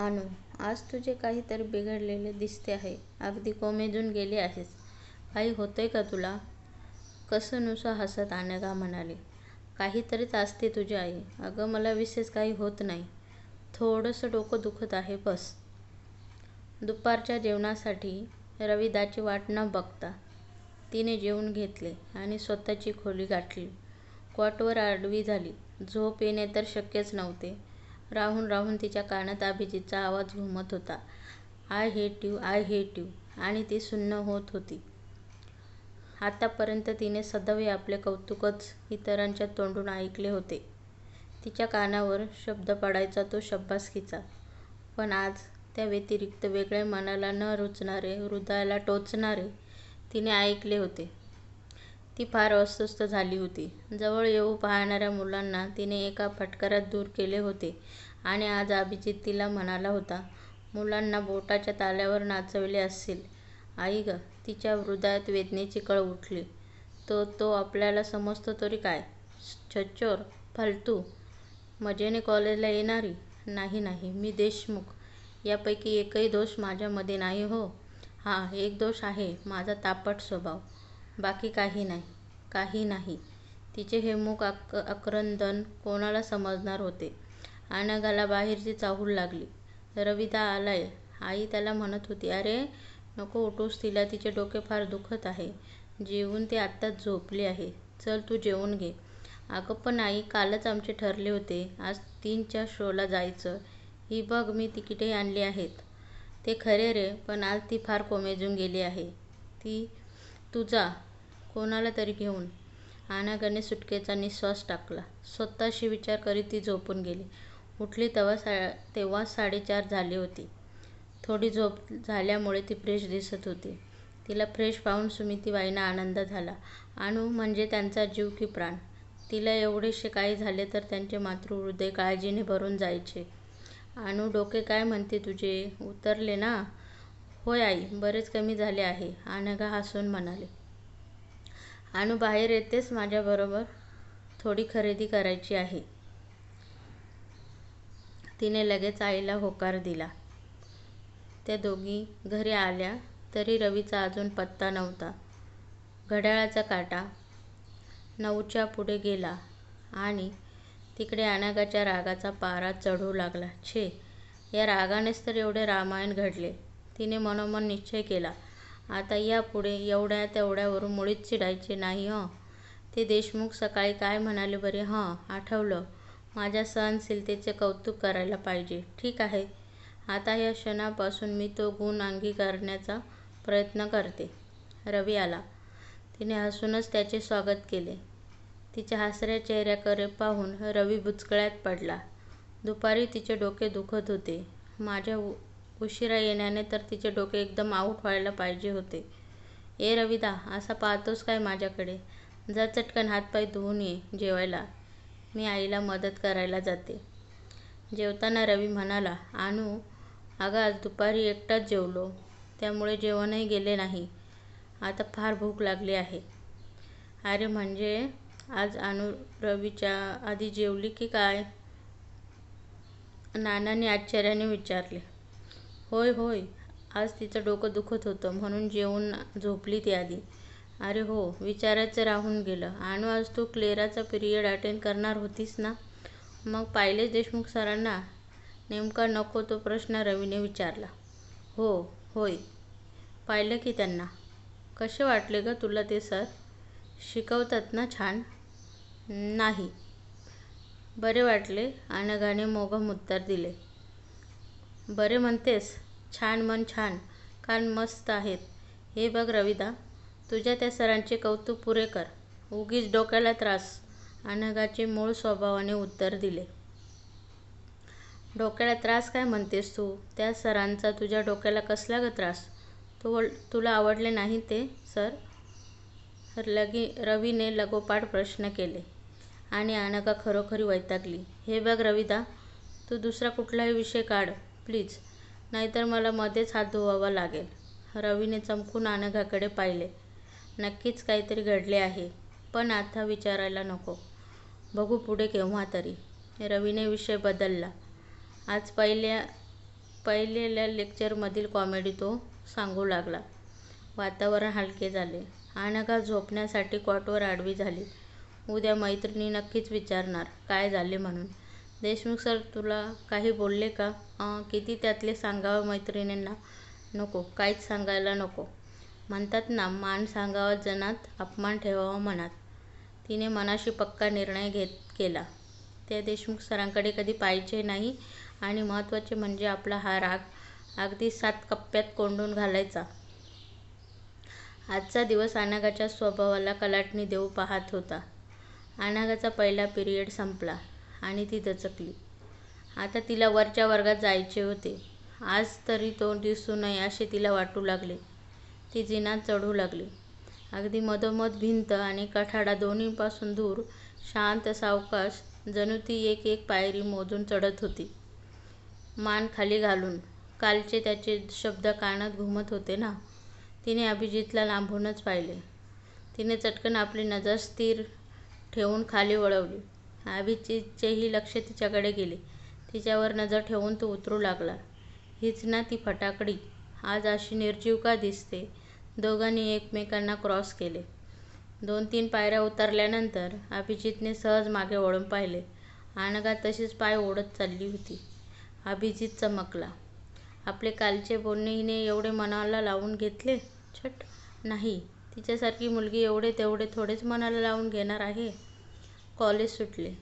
अनु, आज तुझे काहीतरी बिघडलेले दिसते आहे. अगदी कोमेजून गेली आहेस. काही होतंय का तुला? कसं नुसं हसत अनघा म्हणाली. काहीतरीच असते तुझी आई. अगं मला विशेष काही होत नाही. थोडंसं डोकं दुखत आहे बस. दुपारच्या जेवणासाठी रविदाची वाट न बघता तिने जेवून घेतले आणि स्वतःची खोली गाठली. कॉटवर आडवी झाली. झोप येणे तर शक्यच नव्हते. राहून राहून तिच्या कानात अभिजीतचा आवाज घुमत होता. I hate you, I hate you आणि ती सुन्न होत होती. आतापर्यंत तिने सदैव आपले कौतुकच इतरांच्या तोंडून ऐकले होते. तिच्या कानावर शब्द पडायचा तो शब्बासकीचा पण आज त्या व्यतिरिक्त वेगळे, मनाला न रुचणारे, हृदयाला टोचणारे तिने ऐकले होते. ती फार अस्वस्थ झाली होती. जवळ येऊ पाहणाऱ्या मुलांना तिने एका फटकारात दूर केले होते आणि आज अभिजीत तिला म्हणाला होता, मुलांना बोटाच्या ताल्यावर नाचवले असतील आई गं! तिच्या हृदयात वेदनेची कळ उठली. तो तो आपल्याला समजतो तरी काय? छच्चोर, फालतू, मजेने कॉलेजला येणारी? नाही नाही, मी देशमुख. यापैकी एकही दोष माझ्यामध्ये नाही हो. हा एक दोष आहे माझा तापट स्वभाव. बाकी काही नाही. काही नाही. तिचे हे मूक आक्रंदन कोणाला समजणार होते? अनघाला बाहेरची चाहूल लागली. रविदा आलाय, आई त्याला म्हणत होती. अरे नको उठूस तिला. तिचे डोके फार दुखत आहे. जेवून ती आत्ताच झोपली आहे. चल तू जेवून घे. अगं पण आई, कालच आमचे ठरले होते आज तीनच्या शोला जायचं. ही बघ मी तिकिटे आणली आहेत. ते खरे रे, पण आज ती फार कोमेजून गेली आहे. तू जा कोणाला तरी घेऊन. अनघाने सुटकेचा नि:श्वास टाकला. स्वतःशी विचार करीत ती झोपून गेली. उठली तेव्हा साडेचार झाली होती. थोडी झोप झाल्यामुळे ती फ्रेश दिसत होती. तिला फ्रेश पाहून सुमितीबाईंना आनंद झाला. अणू म्हणजे त्यांचा जीव की प्राण. तिला एवढेसे काही झाले तर त्यांचे मातृहृदय काळजीने भरून जायचे. अणू डोके काय म्हणते तुझे? उतरले ना? होय आई, बरेच कमी झाले आहे, अनघा हसून म्हणाली. अनु बाहेर येतेस माझ्याबरोबर? थोडी खरेदी करायची आहे. तिने लगेच आईला होकार दिला. त्या दोघी घरी आल्या तरी रवीचा अजून पत्ता नव्हता. घड्याळाचा काटा नऊच्या पुढे गेला आणि तिकडे अनागाच्या रागाचा पारा चढू लागला. छे, या रागानेच तर एवढे रामायण घडले. तिने मनोमन निश्चय केला. आता यापुढे एवढ्या तेवढ्यावरून मुळीच चिडायचे नाही हं. ते देशमुख सकाळी काय म्हणाले बरे? हं, आठवलं. माझ्या सहनशीलतेचे कौतुक करायला पाहिजे. ठीक आहे, आता या क्षणापासून मी तो गुण अंगीकारण्याचा प्रयत्न करते. रवी आला. तिने हसूनच त्याचे स्वागत केले. तिच्या हसऱ्या चेहऱ्याकडे पाहून रवी बुचकळ्यात पडला. दुपारी तिचे डोके दुखत होते. माझ्या उशिरा येण्याने तर तिचे डोके एकदम आऊट व्हायला पाहिजे होते. ए रविदा, असा पाहतोस काय माझ्याकडे? जा चटकन हातपाय धुवून ये जेवायला. मी आईला मदत करायला जाते. जेवताना रवी म्हणाला. अनु, अगं आज दुपारी एकटाच जेवलो. त्यामुळे जेवणही गेले नाही. आता फार भूक लागली आहे. अरे म्हणजे आज अनु रवीच्या आधी जेवली की काय? नानाने आश्चर्याने विचारले. होय होय, आज तिचं डोकं दुखत होतं म्हणून जेवून झोपली ती आधी. अरे हो, विचारायचं राहून गेलं. आणि आज तू क्लेराचा पिरियड अटेंड करणार होतीस ना? मग पाहिले देशमुख सरांना? नेमका नको तो प्रश्न रवीने विचारला. हो, होय, पाहिलं की त्यांना. कसे वाटले गं तुला ते सर? शिकवतात ना छान? नाही. बरे वाटले, अनघाने मोघम उत्तर दिले. बरे म्हणतेस? छान म्हण छान, कान मस्त आहेत. हे बघ रविदा, तुझ्या त्या सरांचे कौतुक पुरे कर. उगीच डोक्याला त्रास, अनघाचे मूळ स्वभावाने उत्तर दिले. डोक्याला त्रास काय म्हणतेस तू? त्या सरांचा तुझ्या डोक्याला कसला ग त्रास? तुला आवडले नाही ते सर? रवीने लगोपाठ प्रश्न केले आणि अनघा खरोखरी वैतागली. हे बघ रविदा, तू दुसरा कुठलाही विषय काढ प्लीज, नाहीतर मला मध्येच हात धुवावा लागेल. रवीने चमकून अनघाकडे पाहिले. नक्कीच काहीतरी घडले आहे. पण आता विचारायला नको. बघू पुढे केव्हा तरी. रवीने विषय बदलला. आज पहिल्या पहिलेल्या लेक्चरमधील कॉमेडी तो सांगू लागला. वातावरण हलके झाले. अनघा झोपण्यासाठी कॉटवर आडवी झाली. उद्या मैत्रिणी नक्कीच विचारणार काय झाले म्हणून. देशमुख सर तुला काही बोलले का? किती त्यातले सांगावं मैत्रिणींना? नको काहीच सांगायला नको. म्हणतात ना मान सांगावा जनात अपमान ठेवावा मनात. तिने मनाशी पक्का निर्णय घेत केला. त्या देशमुख सरांकडे कधी पाहायचे नाही आणि महत्त्वाचे म्हणजे आपला हा राग अगदी सात कप्प्यात कोंडून घालायचा. आजचा दिवस अनागाच्या स्वभावाला कलाटणी देऊ पाहात होता. अनागाचा पहिला पिरियड संपला आणि ती दचकली. आता तिला वरच्या वर्गात जायचे होते. आज तरी तो दिसू नये असे तिला वाटू लागले. ती जिना चढू लागली. अगदी मधोमध भिंत आणि कठाडा दोन्हीपासून दूर, शांत सावकाश जणू ती एक एक पायरी मोजून चढत होती. मान खाली घालून. कालचे त्याचे शब्द कानात घुमत होते ना? तिने अभिजीतला लांबूनच पाहिले. तिने चटकन आपली नजर स्थिर ठेवून खाली वळवली. अभिजीतचेही लक्ष तिच्याकडे गेले. तिच्यावर नजर ठेवून तो उतरू लागला. हीच ना ती फटाकडी? आज अशी निर्जीव का दिसते? दोघांनी एकमेकांना क्रॉस केले. दोन तीन पायऱ्या उतरल्यानंतर अभिजीतने सहज मागे वळून पाहिले. अनघा तशीच पाय ओढत चालली होती. अभिजीत चमकला. आपले कालचे बोलणे हिने एवढे मनाला लावून घेतले? छट. नाही. तिच्यासारखी मुलगी एवढे तेवढे थोडेच मनाला लावून घेणार आहे? कॉलेज सुटले.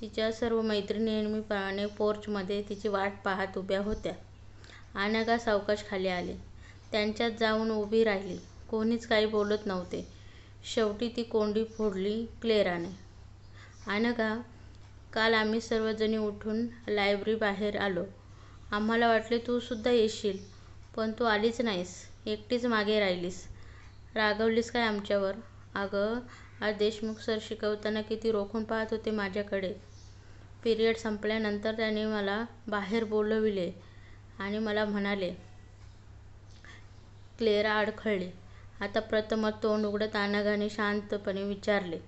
तिच्या सर्व मैत्रिणी नेहमीप्रमाणे पोर्चमध्ये तिची वाट पाहत उभ्या होत्या. अनघा सावकाश खाली आली. त्यांच्यात जाऊन उभी राहिली. कोणीच काही बोलत नव्हते. शेवटी ती कोंडी फोडली क्लेराने. अनघा, काल आम्ही सर्वजणी उठून लायब्ररीबाहेर आलो. आम्हाला वाटले तू सुद्धा येशील. पण तू आलीच नाहीस. एकटीच मागे राहिलीस. रागवलीस काय आमच्यावर? अगं, आज देशमुख सर शिकवताना किती रोखून पाहत होते माझ्याकडे. पिरियड संपल्यानंतर त्यांनी मला बाहेर बोलविले आणि मला म्हणाले. क्लेरा अडखळली. आता प्रथमच तोंड उघडत अनघाने शांतपणे विचारले.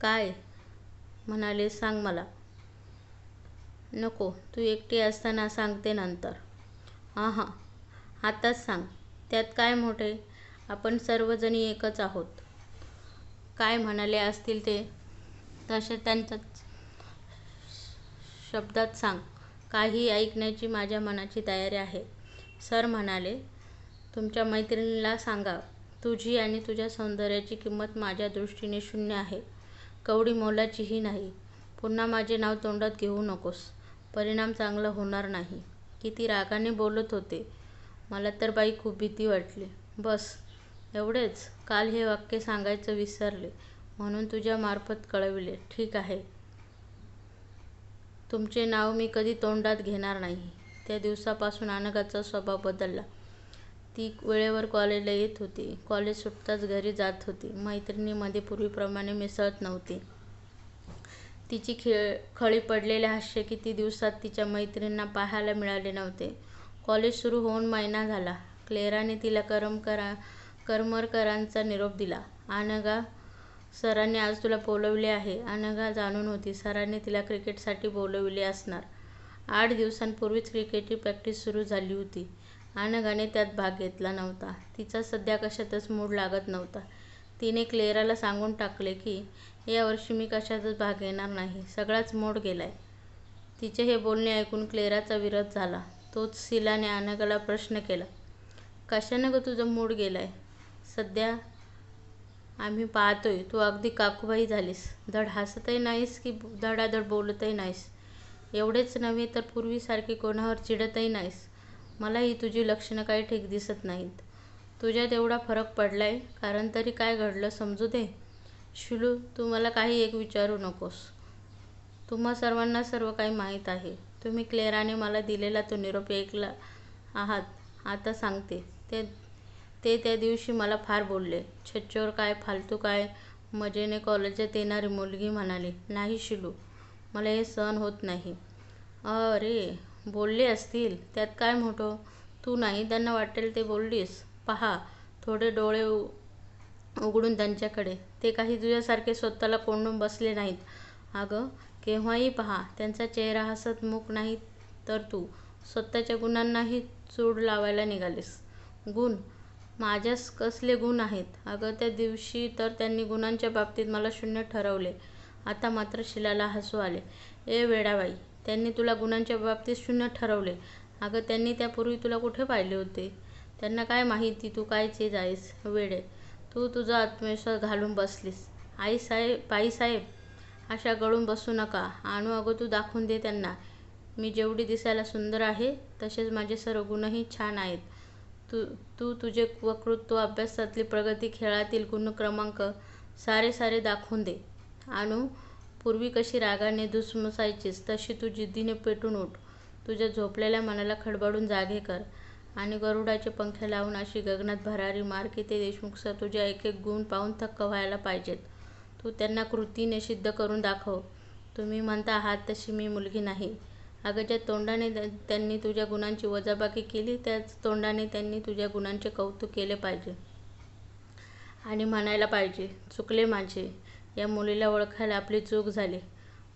काय म्हणाले सांग मला. नको. तू एकटी असताना सांगते नंतर. हां आत्ताच सांग. त्यात काय मोठे? आपण सर्वजणी एकच आहोत. काय म्हणाले असतील ते तसे त्यांच्याच शब्दात सांग. काही ऐकण्याची माझ्या मनाची तयारी आहे. सर म्हणाले, तुमच्या मैत्रिणीला सांगा तुझी आणि तुझ्या सौंदर्याची किंमत माझ्या दृष्टीने शून्य आहे. कवडी मोलाचीही नाही. पुन्हा माझे नाव तोंडात घेऊ नकोस. परिणाम चांगला होणार नाही. किती रागाने बोलत होते. मला तर बाई खूप भीती वाटली. बस, एवढेच? काल हे वाक्य सांगायचं विसरले म्हणून तुझ्यामार्फत कळविले. ठीक आहे. तुमचे नाव मी कधी तोंडात घेणार नाही. त्या दिवसापासून अनघाचा स्वभाव बदलला. ती वेळेवर कॉलेजला येत होती. कॉलेज सुटताच घरी जात होती. मैत्रिणींमध्ये पूर्वीप्रमाणे मिसळत नव्हती. तिचे खळी पडलेले हास्य किती दिवसात तिच्या मैत्रिणींना पाहायला मिळाले नव्हते. कॉलेज सुरू होऊन महिना झाला. क्लेराने तिला करमरकरांचा निरोप दिला. अनघा, सरांनी आज तुला बोलाविले आहे. अनघा जाणून होती सरांनी तिला क्रिकेटसाठी बोलाविले असणार. आठ दिवसांपूर्वीच क्रिकेटची प्रॅक्टिस सुरू झाली होती. अनघाने त्यात भाग घेतला नव्हता. तिचा सध्या कशातच मूड लागत नव्हता. तिने क्लेराला सांगून टाकले की यावर्षी मी कशातच भाग घेणार नाही. सगळाच मूड गेलाय. तिचे हे बोलणे ऐकून क्लेराचा विरोध झाला. तोच सिलाने अनघाला प्रश्न केला. कशानं गं तुझा मूड गेलाय? सध्या आम्ही पाहतोय तू अगदी काकूबाई झालीस. धड हसतही नाहीस की धडाधड बोलतही नाहीस. एवढेच नव्हे तर पूर्वीसारखी कोणावर चिडतही नाहीस. मला ही तुझी लक्षणं काही ठीक दिसत नाहीत. तुझ्यात एवढा फरक पडलाय कारण तरी काय घडलं समजू दे. शिलू, तू मला काही एक विचारू नकोस. तुम्हा सर्वांना सर्व काही माहीत आहे. तुम्ही क्लेराने मला दिलेला तो निरोप ऐकला आहात. आता सांगते. ते ते त्या दिवशी मला फार बोलले. छच्चोर काय, फालतू काय, मजेने कॉलेजात येणारी मुलगी म्हणाली. नाही शिलू, मला हे सहन होत नाही. अरे, बोलले असतील. त्यात काय मोठं? तू नाही त्यांना वाटेल ते बोललीस. पहा थोडे डोळे उघडून त्यांच्याकडे. ते काही तुझ्यासारखे स्वतःला कोंडून बसले नाहीत. अगं, केव्हाही पहा त्यांचा चेहरा हसत मुख नाही तर तू स्वतःच्या गुणांनाही चूड लावायला निघालीस गुण माझ्यास कसले गुण आहेत? अगं त्या दिवशी तर त्यांनी गुणांच्या बाबतीत मला शून्य ठरवले. आता मात्र शिलाला हसू आले. ए वेडाबाई त्यांनी तुला गुणांच्या बाबतीत शून्य ठरवले. अगं त्यांनी त्यापूर्वी तुला कुठे पाहिले होते? त्यांना काय माहिती? तू काय चीज आहेस वेडे तू तुझा आत्मविश्वास घालून बसलीस. आई साहेब बाईसाहेब अशा गळून बसू नका. आणू अगं तू दाखवून दे त्यांना. मी जेवढी दिसायला सुंदर आहे तसेच माझे सर्व गुणही छान आहेत. तू तू तुझे वक्तृत्व अभ्यासातली प्रगती खेळातील गुण क्रमांक सारे सारे दाखवून दे. आणू पूर्वी कशी रागाने दुसमसायचीस तशी तू जिद्दीने पेटून उठ. तुझ्या झोपलेल्या मनाला खडबडून जागे कर आणि गरुडाचे पंखे लावून अशी गगनात भरारी मार की ते देशमुख सर तुझ्या एक एक गुण पाहून थक्क व्हायला पाहिजेत. तू त्यांना कृतीने सिद्ध करून दाखव. तुम्ही म्हणता आहात तशी मी मुलगी नाही. अगं ज्या तोंडाने त्यांनी तुझ्या गुणांची वजाबाकी केली त्याच तोंडाने त्यांनी तुझ्या गुणांचे कौतुक केले पाहिजे. आणि म्हणायला पाहिजे चुकले माझे. या मुलीला ओळखायला आपली चूक झाली.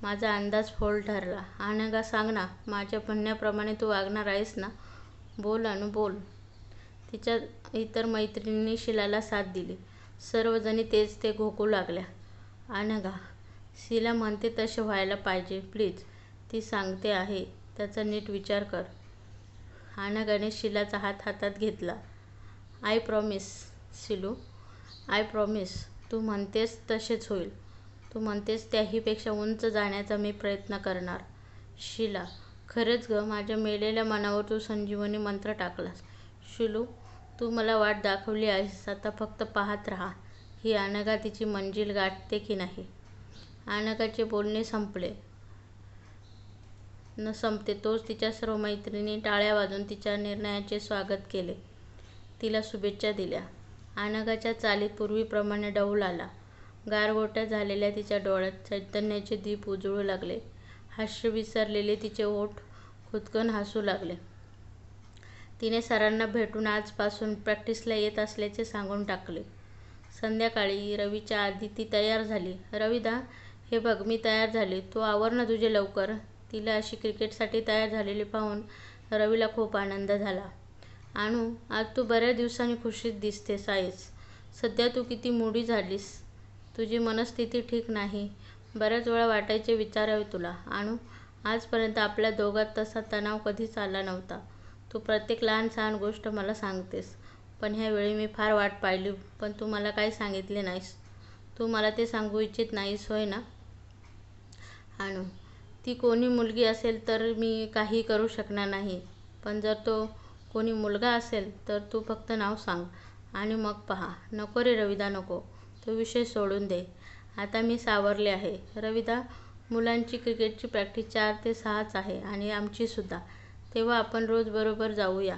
माझा अंदाज फोल ठरला. अनघा सांग ना माझ्या म्हणण्याप्रमाणे तू वागणार आहेस ना? बोल अनु बोल. तिच्या इतर मैत्रिणींनी शिलाला साथ दिली. सर्वजणी तेच ते घोकू लागल्या. अनघा शिला म्हणते तसे व्हायला पाहिजे प्लीज. ती सांगते आहे. त्याचा नीट विचार कर. अनघाने शिलाचा हात हातात घेतला. I promise Shilu. I promise. तू म्हणतेस तसेच होईल. तू म्हणतेस त्याहीपेक्षा उंच जाण्याचा मी प्रयत्न करणार. शिला. खरंच ग माझ्या मेलेल्या मनावर तू संजीवनी मंत्र टाकलास. शिलू तू मला वाट दाखवली आहेस. आता फक्त पाहत राहा. ही अनघा तिची मंजिल गाठते की नाही? अनघाचे बोलणे संपले. न संपते तोच तिच्या सर्व मैत्रिणी टाळ्या वाजून तिच्या निर्णयाचे स्वागत केले. तिला शुभेच्छा दिल्या. आनगाच्या चालीत पूर्वीप्रमाणे डौल आला गारगोट्या झालेल्या तिच्या डोळ्यात चैतन्याचे दीप उजळू लागले. हास्य विसरलेले तिचे ओठ खुदकन हसू लागले. तिने सरांना भेटून आजपासून प्रॅक्टिसला येत असल्याचे सांगून टाकले. संध्याकाळी रवीच्या आधी ती तयार झाली. रविदा हे बघ मी तयार झाले. तू आवर ना तुझे लवकर. तिला अशी क्रिकेटसाठी तयार झालेली पाहून रवीला खूप आनंद झाला. आणू आज तू बऱ्याच दिवसांनी खुशीत दिसतेस आहेस सध्या तू किती मोडी झालीस. तुझी मनस्थिती ठीक नाही. बऱ्याच वेळा वाटायचे विचारावे तुला. आणू आजपर्यंत आपल्या दोघात तसा तणाव कधीच आला नव्हता. तू प्रत्येक लहान सहान गोष्ट मला सांगतेस. पण ह्यावेळी मी फार वाट पाहिली. पण तू मला काही सांगितले नाहीस. तू मला ते सांगू इच्छित नाहीस होय ना? आणू ती कोणी मुलगी असेल तर मी काही करू शकणार नाही. पण जर तो कोणी मुलगा असेल तर तू फक्त नाव सांग आणि मग पहा. नको रे रविदा नको. तो विषय सोडून दे. आता मी सावरले आहे. रविदा मुलांची क्रिकेटची प्रॅक्टिस चार ते सहाच आहे आणि आमचीसुद्धा तेव्हा आपण रोज बरोबर जाऊया.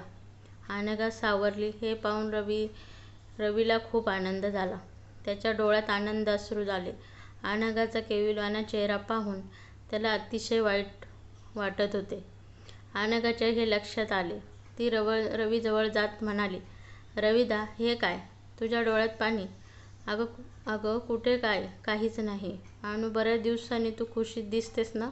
अनघा सावरली. हे पाहून रवी रवीला खूप आनंद झाला. त्याच्या डोळ्यात आनंद अश्रू झाले. अनघाचा केविलवाना चेहरा पाहून त्याला अतिशय वाईट वाटत होते. अनघाच्या हे लक्षात आले. ती रवळ रवीजवळ जात म्हणाली रविदा हे काय? तुझ्या डोळ्यात पाणी? अगं अगं कुठे काय? काहीच नाही. आणि बऱ्याच दिवसांनी तू खुशीत दिसतेस ना?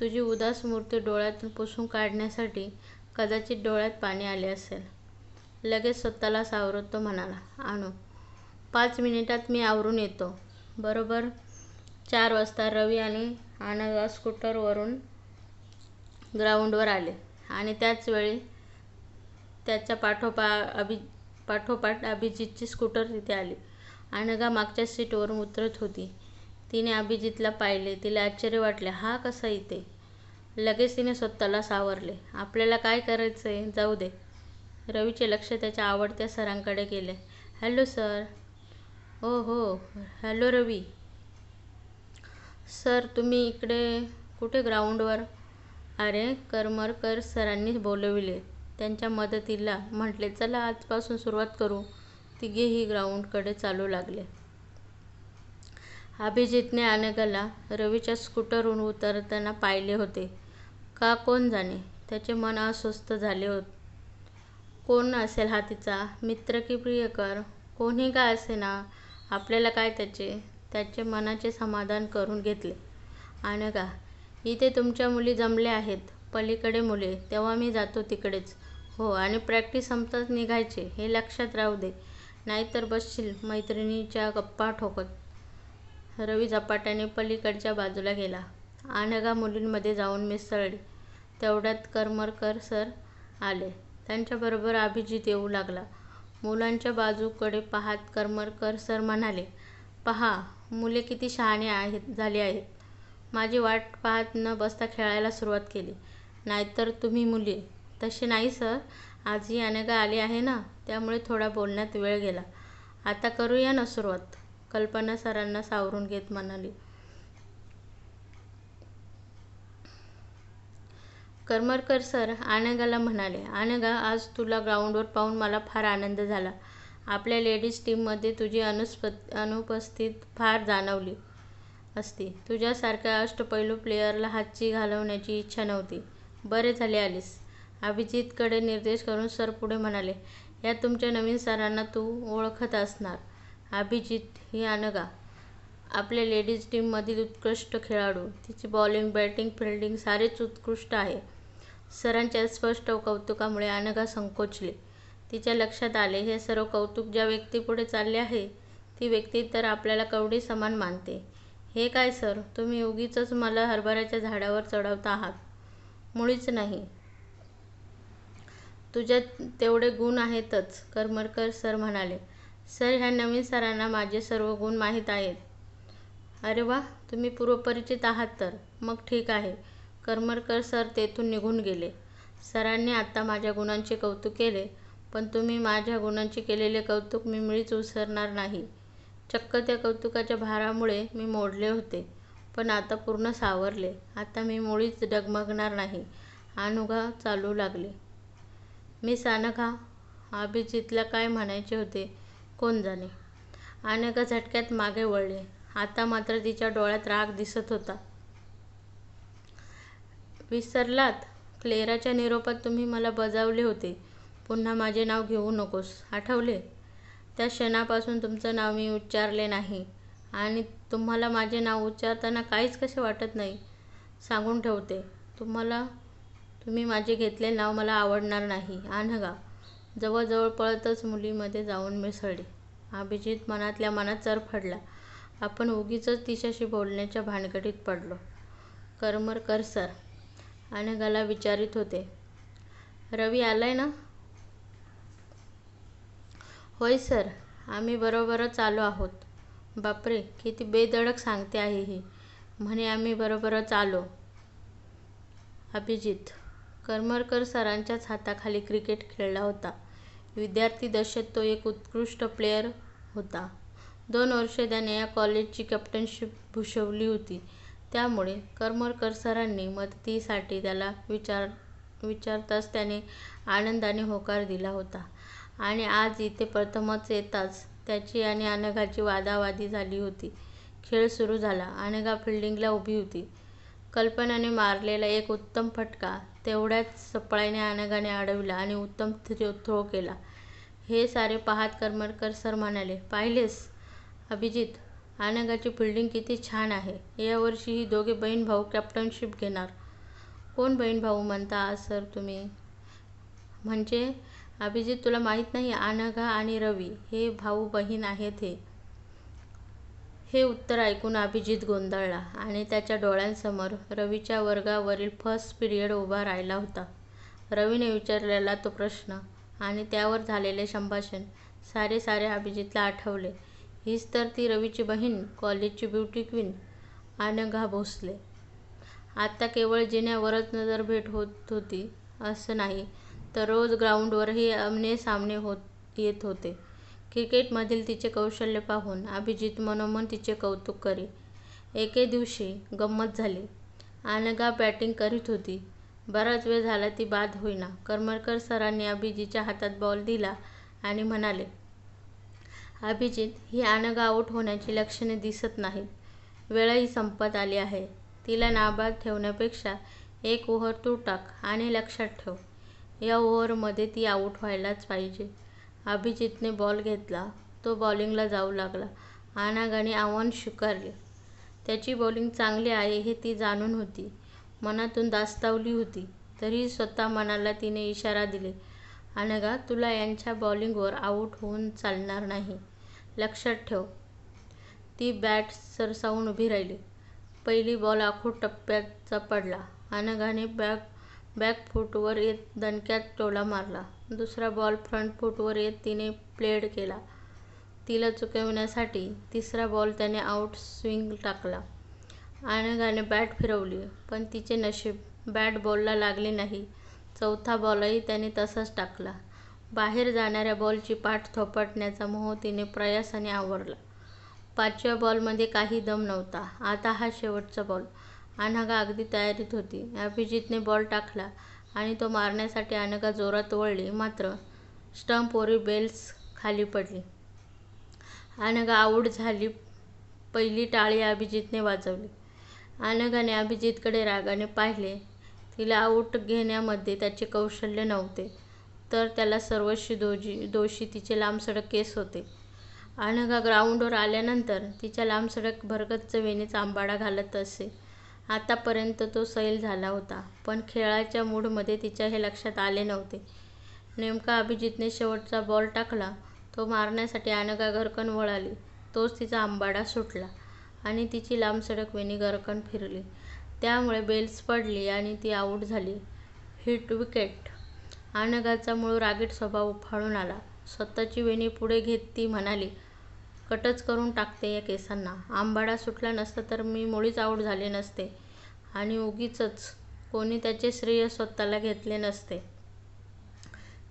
तुझी उदास मूर्ती डोळ्यातून पुसून काढण्यासाठी कदाचित डोळ्यात पाणी आले असेल. लगेच स्वतःला सावरत तो म्हणाला आणू पाच मिनिटात मी आवरून येतो. बरोबर चार वाजता रवी आणि अनघा स्कूटरवरून ग्राउंडवर आले. आणि त्याच वेळी त्याच्या पाठोपा अभि पाठोपाठ अभिजितची स्कूटर तिथे आली. अनघा मागच्या सीटवरून उतरत होती. तिने अभिजितला पाहिले. तिला आश्चर्य वाटले हा कसा इथे? लगेच तिने स्वतःला सावरले. आपल्याला काय करायचं आहे जाऊ दे. रवीचे लक्ष त्याच्या आवडत्या सरांकडे गेले. Hello sir. हो हो. हॅलो रवी. सर तुम्ही इकडे कुठे ग्राउंडवर? अरे करमरकर सरांनी बोलविले. त्यांच्या मदतीला म्हटले चला आजपासून सुरुवात करू. तिघेही ग्राउंडकडे चालू लागले. अभिजितने अनेकाला रवीच्या स्कूटरहून उतरताना पाहिले होते. का कोण जाणे? त्याचे मन अस्वस्थ झाले होते. कोण असेल हा तिचा? मित्र की प्रियकर? कोणी का असे ना आपल्याला काय त्याचे? त्याचे मनाचे समाधान करून घेतले. अनघा इथे तुमच्या मुली जमल्या आहेत. पलीकडे मुले तेव्हा मी जातो तिकडेच. हो आणि प्रॅक्टिस संपताच निघायचे हे लक्षात राहू दे. नाहीतर बसशील मैत्रिणीच्या गप्पा ठोकत. रवी झपाट्याने पलीकडच्या बाजूला गेला. अनघा मुलींमध्ये जाऊन मिसळली. तेवढ्यात करमरकर सर आले. त्यांच्याबरोबर अभिजित येऊ लागला. मुलांच्या बाजूकडे पाहत करमरकर सर म्हणाले पहा मुले किती शहाणे आहेत झाली आहेत. माझी वाट पाहत न बसता खेळायला सुरुवात केली. नाहीतर तुम्ही मुली. तसे नाही सर. आजही अनेका आली आहे ना त्यामुळे थोडा बोलण्यात वेळ गेला. आता करूया ना सुरुवात? कल्पना सरांना सावरून घेत म्हणाली. करमरकर सर आनेगाला म्हणाले आनेगा आज तुला ग्राउंडवर पाहून मला फार आनंद झाला. आपल्या लेडीज टीममध्ये तुझी अनुस्प अनुपस्थित फार जाणवली असती. तुझ्यासारख्या अष्टपैलू प्लेयरला हातची घालवण्याची इच्छा नव्हती. बरे झाले आलीस अभिजितकडे निर्देश करून सर पुढे म्हणाले या तुमच्या नवीन सरांना तू ओळखत असणार. अभिजित ही अनगा. आपल्या लेडीज टीममधील उत्कृष्ट खेळाडू. तिची बॉलिंग बॅटिंग फिल्डिंग सारेच उत्कृष्ट आहे. सरांच्या स्पष्ट कौतुकामुळे अनघा संकोचली. तिच्या लक्षात आले हे सर्व कौतुक ज्या व्यक्तीपुढे चालले आहे ती व्यक्ती तर आपल्याला कवडी समान मानते. हे काय सर? तुम्ही उगीच मला हरभऱ्याच्या झाडावर चढवता आहात. मुळीच नाही. तुझ्यात तेवढे गुण आहेतच करमरकर सर म्हणाले. सर ह्या नवीन सरांना माझे सर्व गुण माहीत आहेत. अरे वा तुम्ही पूर्वपरिचित आहात तर. मग ठीक आहे. करमरकर सर तेथून निघून गेले. सरांनी आत्ता माझ्या गुणांचे कौतुक केले. पण तुम्ही माझ्या गुणांचे केलेले कौतुक मी मुळीच विसरणार नाही. चक्क त्या कौतुकाच्या भारामुळे मी मोडले होते पण आता पूर्ण सावरले. आता मी मुळीच डगमगणार नाही. अनुघा चालू लागले. मी अनघा अभिजितला काय म्हणायचे होते कोण जाणे? अनेका झटक्यात मागे वळले. आता मात्र तिच्या डोळ्यात राग दिसत होता. विसरलात? क्लेराच्या निरोपात तुम्ही मला बजावले होते. पुन्हा माझे नाव घेऊ नकोस. आठवले? त्या क्षणापासून तुमचं नाव मी उच्चारले नाही. आणि तुम्हाला माझे नाव उच्चारताना काहीच कसे वाटत नाही? सांगून ठेवते. तुम्हाला तुम्ही माझे घेतलेले नाव मला आवडणार नाही. अनघा जवळजवळ पळतच मुलीमध्ये जाऊन मिसळली. अभिजित मनातल्या मनात चरफडला आपण उगीच तिच्याशी बोलण्याच्या भानगडीत पडलो. करमरकर सर. अनघाला विचारित होते. रवी आलाय ना? होय सर. आम्ही बरोबरच आलो आहोत. बापरे किती बेधडक सांगते आहे ही. म्हणे आम्ही बरोबरच आलो. अभिजित. करमरकर सरांच्याच हाताखाली क्रिकेट खेळला होता. विद्यार्थी दशेत तो एक उत्कृष्ट प्लेयर होता. दोन वर्षे त्याने या कॉलेजची कॅप्टनशिप भूषवली होती. त्यामुळे करमरकर सरांनी मदतीसाठी त्याला विचार विचारताच त्याने आनंदाने होकार दिला होता. आणि आज इथे प्रथमच येताच त्याची आणि अनघाची वादावादी झाली होती. खेळ सुरू झाला. अनघा फिल्डिंगला उभी होती. कल्पनाने मारलेला एक उत्तम फटका तेवढ्याच सपळाईने अनघाने अडविला आणि उत्तम थ्रो केला. हे सारे पाहत करमरकर सर म्हणाले पाहिलेस? अभिजित अनघाची फिल्डिंग किती छान आहे. यावर्षी ही दोघे बहीण भाऊ कॅप्टनशिप घेणार. कोण बहीण भाऊ म्हणता सर तुम्ही? म्हणजे अभिजित तुला माहीत नाही अनघा आणि रवी हे भाऊ बहीण आहेत हे. हे उत्तर ऐकून अभिजित गोंधळला आणि त्याच्या डोळ्यांसमोर रवीच्या वर्गावरील फर्स्ट पिरियड उभा राहिला होता. रवीने विचारलेला तो प्रश्न आणि त्यावर झालेले संभाषण सारे सारे अभिजितला आठवले. हीच तर ती रवीची बहीण कॉलेजची ब्युटी क्वीन अनघा भोसले. आत्ता केवळ जिन्यावरच नजर भेट होत होती असं नाही तर रोज ग्राउंडवरही आमने सामने होत येत होते. क्रिकेटमधील तिचे कौशल्य पाहून अभिजित मनोमन तिचे कौतुक करी. एके दिवशी गंमत झाली. अनघा बॅटिंग करीत होती. बराच वेळ झाला ती बाद होईना. करमरकर सरांनी अभिजितच्या हातात बॉल दिला आणि म्हणाले अभिजित ही अनघा आऊट होण्याची लक्षणे दिसत नाहीत. वेळही संपत आली आहे. तिला नाबाद ठेवण्यापेक्षा एक ओव्हर तू टाक आणि लक्षात ठेव. या ओव्हरमध्ये ती आऊट व्हायलाच पाहिजे. अभिजितने बॉल घेतला. तो बॉलिंगला जाऊ लागला. अनघाने आव्हान स्वीकारले. त्याची बॉलिंग चांगली आहे हे ती जाणून होती. मनातून दास्तावली होती. तरीही स्वतः मनाला तिने इशारा दिले. अनघा तुला यांच्या बॉलिंगवर आऊट होऊन चालणार नाही. लक्षात ठेव. ती बॅट सरसावून उभी राहिली. पहिली बॉल आखूड टप्प्यात पडला. अनघाने बॅक बॅक फूटवर येत दणक्यात टोला मारला. दुसरा बॉल फ्रंट फूटवर येत तिने प्लेड केला. तिला चुकवण्यासाठी तिसरा बॉल त्याने आऊट स्विंग टाकला. आनंदाने बॅट फिरवली पण तिचे नशीब बॅट बॉलला लागले नाही. चौथा बॉलही त्याने तसाच टाकला. बाहेर जाणाऱ्या बॉलची पाठ थोपटण्याचा मोह तिने प्रयासाने आवरला. पाचव्या बॉलमध्ये काही दम नव्हता. आता हा शेवटचा बॉल. अनघा अगदी तयारीत होती. अभिजितने बॉल टाकला आणि तो मारण्यासाठी अनघा जोरात वळली. मात्र स्टंपवरील बेल्स खाली पडली. अनघा आऊट झाली. पहिली टाळी अभिजितने वाजवली. अनघाने अभिजितकडे रागाने पाहिले. तिला आऊट घेण्यामध्ये त्याचे कौशल्य नव्हते तर त्याला सर्वस्वी दोषी दोषी तिचे लांबसडक केस होते. अनघा ग्राउंडवर आल्यानंतर तिच्या लांबसडक भरगच्च वेणीचा आंबाडा घालत असे. आतापर्यंत तो सैल झाला होता पण खेळाच्या मूडमध्ये तिच्या हे लक्षात आले नव्हते. नेमका अभिजितने शेवटचा बॉल टाकला तो मारण्यासाठी अनघा घरकन वळाली तोच तिचा आंबाडा सुटला आणि तिची लांबसडक वेणी घरकन फिरली. त्यामुळे बेल्स पडली आणि ती आऊट झाली. Hit wicket. अनघाचा मूळ रागीट स्वभाव उफाळून आला. स्वतःची वेणी पुढे घेत ती म्हणाली कटच करून टाकते या केसांना. आंबाडा सुटला नसता तर मी मुळीच आऊट झाले नसते. आणि उगीचच कोणी त्याचे श्रेय स्वतःला घेतले नसते.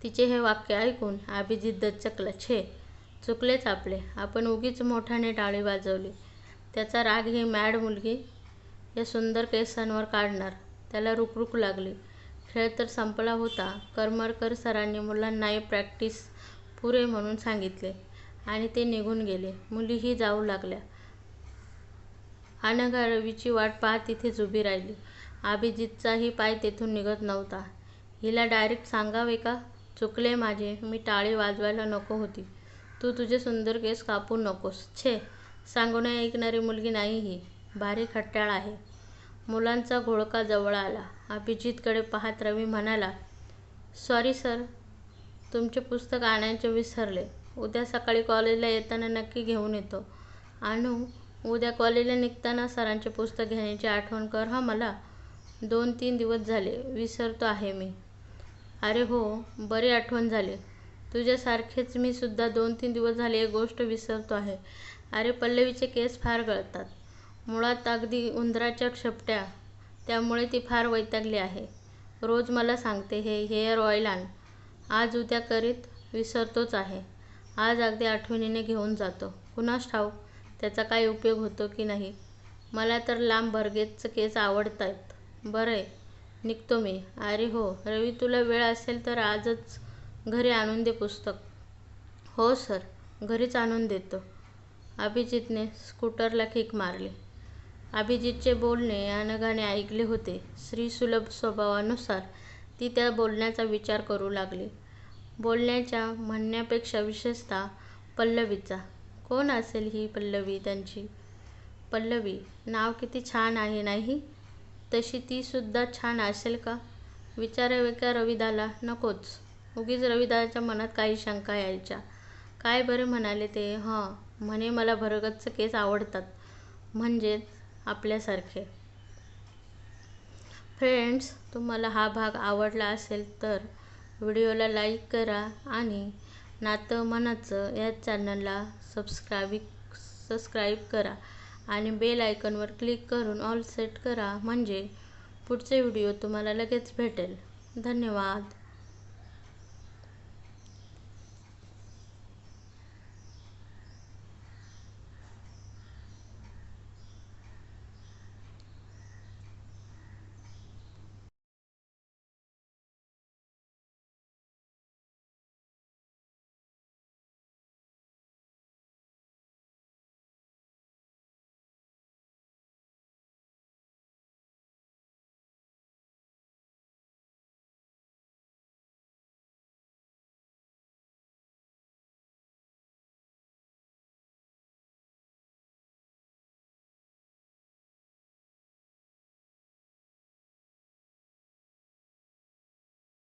तिचे हे वाक्य ऐकून अभिजित दचकला छे चुकलेच आपले. आपण उगीच मोठ्याने टाळी वाजवली. त्याचा राग ही मॅड मुलगी या सुंदर केसांवर काढणार. त्याला रुकरुक लागली. खेळ तर संपला होता. करमरकर सरांनी मुलांनाही प्रॅक्टिस पुरे म्हणून सांगितले. आणि ते निघून गेले. मुलीही जाऊ लागल्या. अनघा रवीची वाट पाहत तिथेच उभी राहिली. अभिजितचाही पाय तेथून निघत नव्हता. हिला डायरेक्ट सांगावे का? चुकले माझे. मी टाळी वाजवायला नको होती. तू तुझे सुंदर केस कापू नकोस. छे सांगून ऐकणारी मुलगी नाही ही. भारी खट्याळ आहे. मुलांचा घोळका जवळ आला. अभिजितकडे पाहत रवी म्हणाला सॉरी सर तुमचे पुस्तक आणायचे विसरले. उद्या सकाळी कॉलेजला येताना नक्की घेऊन येतो. आणू उद्या कॉलेजला निघताना सरांचे पुस्तक घेण्याची आठवण कर. हा मला दोन तीन दिवस झाले विसरतो आहे मी. अरे हो बरी आठवण झाली. तुझ्यासारखेच मी सुद्धा दोन तीन दिवस झाले एक गोष्ट विसरतो आहे. अरे पल्लवीचे केस फार गळतात. मुळात अगदी उंदराच्या शेपट्या त्यामुळे ती फार वैतागली आहे. रोज मला सांगते हे हेअर ऑइल आण. आज उद्या करीत विसरतोच आहे. आज अगदी आठवणीने घेऊन जातो. कुणास ठाऊक? त्याचा काय उपयोग होतो की नाही? मला तर लांब भरगेच केस आवडत आहेत बरं आहे निघतो मी. अरे हो रवी तुला वेळ असेल तर आजच घरी आणून दे पुस्तक. हो सर. घरीच आणून देतो. अभिजितने स्कूटरला किक मारली. अभिजितचे बोलणे अनघाने ऐकले होते. स्त्रीसुलभ स्वभावानुसार ती त्या बोलण्याचा विचार करू लागली. बोलण्याच्या म्हणण्यापेक्षा विशेषतः पल्लवीचा. कोण असेल ही पल्लवी त्यांची? पल्लवी नाव किती छान आहे नाही? तशी ती सुद्धा छान असेल का? विचारावे का रविदाला. नकोच. उगीच रविदाच्या मनात काही शंका यायच्या. काय बरे म्हणाले ते? हं म्हणे मला भरगच्च केस आवडतात. म्हणजेच आपल्यासारखे. फ्रेंड्स तुम्हाला हा भाग आवडला असेल तर व्हिडिओला लाईक करा आणि नातं मनाचं या चॅनलला सबस्क्राईब सबस्क्राईब करा आणि बेल आयकॉनवर क्लिक करून ऑल सेट करा. म्हणजे पुढचे व्हिडिओ तुम्हाला लगेच भेटेल. धन्यवाद.